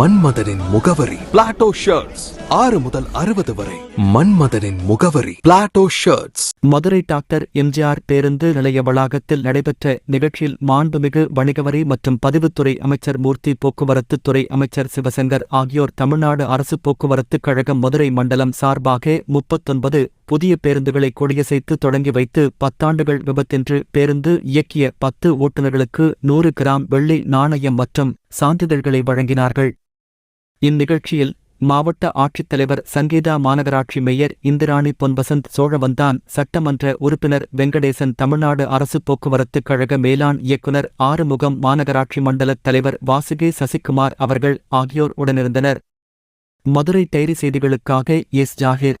மன்மதனின் முகவரி. Plato shirts ஆறு முதல் அறுபது வரை. மன்மதனின் முகவரி. Plato shirts Madurai doctor MGR பேருந்து நிலைய வளாகத்தில் நடைபெற்ற நிகழ்ச்சியில் மாண்புமிகு வணிகவரி மற்றும் பதிவுத்துறை அமைச்சர் மூர்த்தி போக்குவரத்து துறை அமைச்சர் சிவசங்கர் ஆகியோர் தமிழ்நாடு அரசு போக்குவரத்து கழகம் மதுரை மண்டலம் சார்பாக முப்பத்தொன்பது புதிய பேருந்துகளை கொடியசைத்து தொடங்கி வைத்து பத்தாண்டுகள் விபத்தின்று பேருந்து இயக்கிய பத்து ஓட்டுநர்களுக்கு நூறு கிராம் வெள்ளி நாணயம் மற்றும் சான்றிதழ்களை வழங்கினார்கள். இந்நிகழ்ச்சியில் மாவட்ட ஆட்சித்தலைவர் சங்கீதா மாநகராட்சி மேயர் இந்திராணி பொன்பசந்த் சோழவந்தான் சட்டமன்ற உறுப்பினர் வெங்கடேசன் தமிழ்நாடு அரசு போக்குவரத்துக் கழக மேலாண் இயக்குனர் ஆறுமுகம் மாநகராட்சி மண்டல தலைவர் வாசுகி சசிகுமார் அவர்கள் ஆகியோர் உடனிருந்தனர் மதுரை டைரி செய்திகளுக்காக எஸ் ஜாகிர்